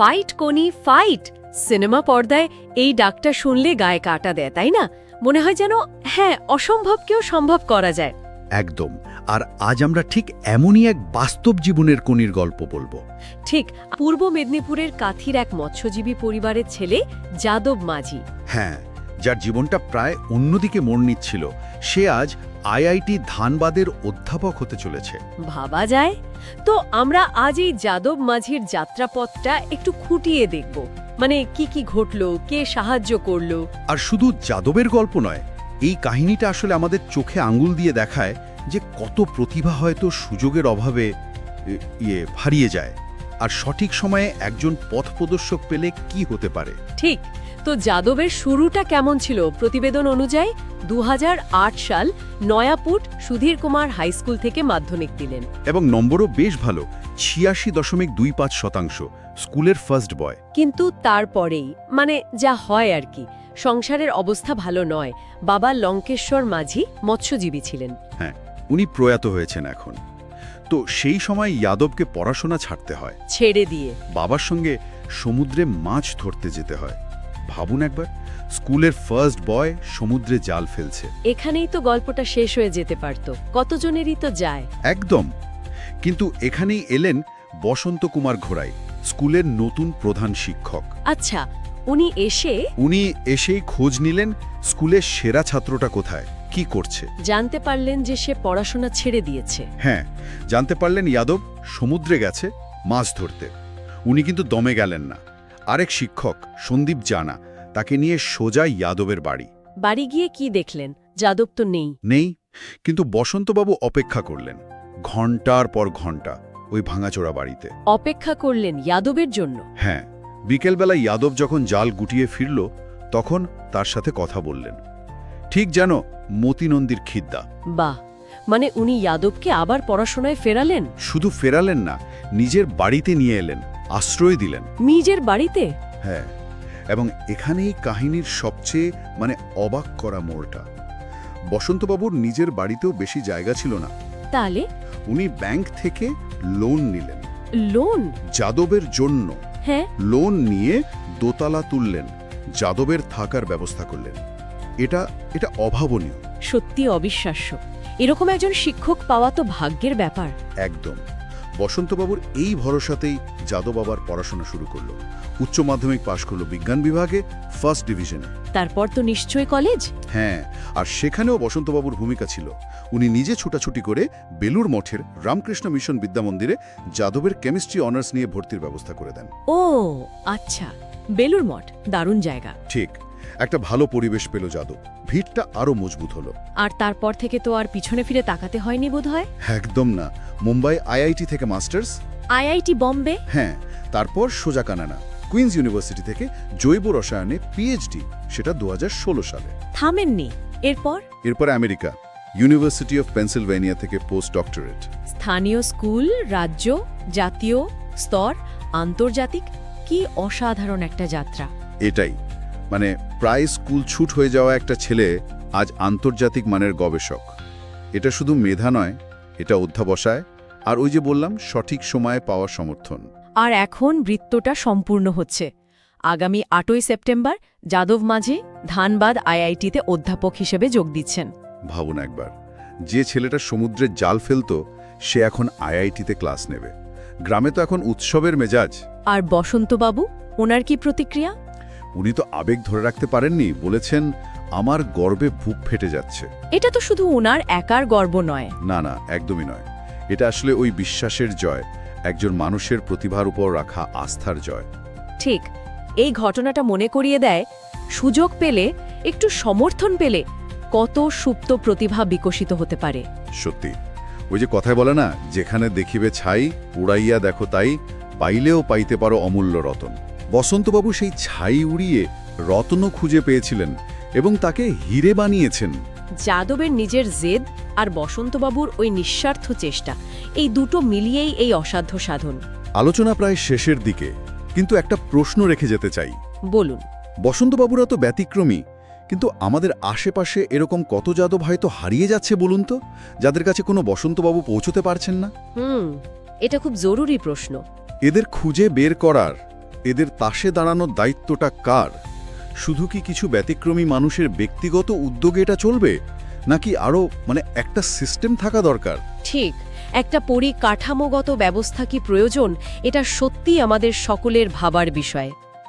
Fight কোনি fight cinema পর্দায় এই ডাকটা শুনলে গায়ে কাটা দেয় তাই না? মনে হয় যেন হ্যাঁ অসম্ভবকেও সম্ভব করা যায়। একদম। আর আজ আমরা ঠিক এমনই এক বাস্তব জীবনের কনির গল্প বলব। ঠিক পূর্ব মেদিনীপুরের কাথির এক মৎস্যজীবী পরিবারের ছেলে যাদব মাঝি। হ্যাঁ যার জীবনটা প্রায় অন্যদিকে মোড় নিচ্ছিল সে আজ আইআইটি ধানবাদের অধ্যাপক হতে চলেছে। ভাবা যায়? তো আমরা আজ এই যাদব মাঝির যাত্রাপথটা একটু খুঁটিয়ে দেখব। মানে কি কি ঘটলো কে সাহায্য করল? আর শুধু যাদবের গল্প নয় এই কাহিনীটা আসলে আমাদের চোখে আঙুল দিয়ে দেখায় যে কত প্রতিভা হয়তো সুযোগের অভাবে ইয়ে হারিয়ে যায়। আর সঠিক সময়ে একজন পথ প্রদর্শক পেলে কি হতে পারে? ঠিক। তো যাদবের শুরুটা কেমন ছিল? প্রতিবেদন অনুযায়ী দু হাজার আট সাল নয়াপুট সুধীর কুমার হাই স্কুল থেকে মাধ্যমিক দিলেন। এবং নম্বরও বেশ ভালো ছিয়াশি দশমিক দুই পাঁচ শতাংশ স্কুলের ফার্স্ট বয় কিন্তু তারপরেই মানে যা হয় আর কি সংসারের অবস্থা ভালো নয় বাবা লঙ্কেশ্বর মাঝি মৎস্যজীবী ছিলেন। হ্যাঁ উনি প্রয়াত হয়েছেন এখন। তো সেই সময় যাদবকে পড়াশোনা ছাড়তে হয়। ছেড়ে দিয়ে। বাবার সঙ্গে সমুদ্রে মাছ ধরতে যেতে হয়। ভাবুন একবার স্কুলের ফার্স্ট বয় সমুদ্রে জাল ফেলছে। এখানেই তো গল্পটা শেষ হয়ে যেতে পারত। কতজনেরই তো যায়। একদম। কিন্তু এখানেই এলেন বসন্ত কুমার ঘোড়াই স্কুলের নতুন প্রধান শিক্ষক। আচ্ছা উনি এসে উনি এসেই খোঁজ নিলেন স্কুলের সেরা ছাত্রটা কোথায় কি করছে। জানতে পারলেন যে সে পড়াশোনা ছেড়ে দিয়েছে। হ্যাঁ জানতে পারলেন যাদব সমুদ্রে গেছে মাছ ধরতে। উনি কিন্তু দমে গেলেন না। আরেক শিক্ষক সন্দীপ জানা তাকে নিয়ে সোজা যাদবের বাড়ি। বাড়ি গিয়ে কি দেখলেন? যাদব তো নেই। নেই কিন্তু বসন্তবাবু অপেক্ষা করলেন ঘণ্টার পর ঘণ্টা ওই ভাঙাচোরা বাড়িতে। অপেক্ষা করলেন যাদবের জন্য? হ্যাঁ বিকেলবেলা যাদব যখন জাল গুটিয়ে ফিরল তখন তার সাথে কথা বললেন। ঠিক যেন মতিনন্দীর খিদ্দা। বাহ মানে উনি যাদবকে আবার পড়াশোনায় ফেরালেন? শুধু ফেরালেন না নিজের বাড়িতে নিয়ে এলেন। আশ্রয় দিলেন। নিজের বাড়িতে? হ্যাঁ এবং এখানেই কাহিনীর সবচেয়ে মানে অবাক করা মোড়টা। বসন্তবাবুর নিজের বাড়িতেও বেশি জায়গা ছিল না। তাহলে? উনি ব্যাংক থেকে লোন নিলেন। লোন? যাদবের জন্য হ্যাঁ। লোন নিয়ে দোতলা তুললেন। যাদবের থাকার ব্যবস্থা করলেন। এটা এটা অভাবনীয়। সত্যি অবিশ্বাস্য। এরকম একজন শিক্ষক পাওয়া তো ভাগ্যের ব্যাপার। একদম। বসন্তবাবুর এই ভরসাতেই যাদব আবার পড়াশোনা শুরু করল। উচ্চ মাধ্যমিক পাশ করল বিজ্ঞান বিভাগে ফার্স্ট ডিভিশনে তারপর তো নিশ্চয় কলেজ হ্যাঁ আর সেখানেও বসন্তবাবুর ভূমিকা ছিল। উনি নিজে ছুটাছুটি করে বেলুর মঠের রামকৃষ্ণ মিশন বিদ্যামন্দিরে যাদবের কেমিস্ট্রি অনার্স নিয়ে ভর্তির ব্যবস্থা করে দেন। ও আচ্ছা। বেলুর মঠ দারুণ জায়গা। ঠিক। একটা ভালো পরিবেশ পেল যাদব। ভিড়টা আরও মজবুত হলো। আর তারপর থেকে তো আর পিছনে ফিরে তাকাতে হয়নি বোধহয়? একদম না। মুম্বাই আইআইটি থেকে মাস্টার্স। আইআইটি বম্বে? হ্যাঁ তারপর সোজা কানানা কুইন্স ইউনিভার্সিটি থেকে জৈব রসায়নে পিএইচডি সেটা দু সালে। থামেননি। এরপর? এরপর আমেরিকা। ইউনিভার্সিটি অফ পেনসিলভেনিয়া থেকে পোস্ট ডক্টরেট স্থানীয় স্কুল রাজ্য জাতীয় স্তর আন্তর্জাতিক কি অসাধারণ একটা যাত্রা। এটাই। মানে প্রায় স্কুল ছুট হয়ে যাওয়া একটা ছেলে আজ আন্তর্জাতিক মানের গবেষক। এটা শুধু মেধা নয় এটা অধ্যাবসায় আর ওই যে বললাম সঠিক সময়ে পাওয়া সমর্থন। আর এখন বৃত্তটা সম্পূর্ণ হচ্ছে। আগামী আটই সেপ্টেম্বর যাদব মাঝি ধানবাদ আইআইটিতে অধ্যাপক হিসেবে যোগ দিচ্ছেন। ভাবুন একবার যে ছেলেটা সমুদ্রে জাল ফেলতো সে এখন আইআইটিতে ক্লাস নেবে। গ্রামে তো এখন উৎসবের মেজাজ। আর বসন্তবাবু ওনার কি প্রতিক্রিয়া? উনি তো আবেগ ধরে রাখতে পারেননি বলেছেন আমার গর্বে বুক ফেটে যাচ্ছে। এটা তো শুধু ওনার একার গর্ব নয়। না না একদমই নয়। এটা আসলে ওই বিশ্বাসের জয় একজন মানুষের প্রতিভার উপর রাখা আস্থার জয়। ঠিক এই ঘটনাটা মনে করিয়ে দেয় সুযোগ পেলে একটু সমর্থন পেলে কত সুপ্ত প্রতিভা বিকশিত হতে পারে। সত্যি ওই যে কথায় বলে না যেখানে দেখিবে ছাই উড়াইয়া দেখো তাই পাইলেও পাইতে পারো অমূল্য রতন। বসন্তবাবু সেই ছাই উড়িয়ে রত্ন খুঁজে পেয়েছিলেন এবং তাকে হিরে বানিয়েছেন। যাদবের নিজের জেদ আর বসন্তবাবুর ওই নিঃস্বার্থ চেষ্টা এই দুটো মিলিয়েই এই অসাধ্য সাধন। আলোচনা প্রায় শেষের দিকে কিন্তু একটা প্রশ্ন রেখে যেতে চাই। বলুন। বসন্তবাবুরা তো ব্যতিক্রমী কিন্তু আমাদের আশেপাশে এরকম কত যাদব হয়তো হারিয়ে যাচ্ছে বলুন তো যাদের কাছে কোনো বসন্তবাবু পৌঁছতে পারছেন না? হুম এটা খুব জরুরি প্রশ্ন। এদের খুঁজে বের করার এদের তাসে দাঁড়ানোর দায়িত্বটা কার? শুধু কি কিছু ব্যতিক্রমী মানুষের ব্যক্তিগত উদ্যোগে এটা চলবে? নাকি আরও মানে একটা সিস্টেম থাকা দরকার? ঠিক, একটা পরিকাঠামোগত ব্যবস্থা কি প্রয়োজন, এটা সত্যি আমাদের সকলের ভাবার বিষয়।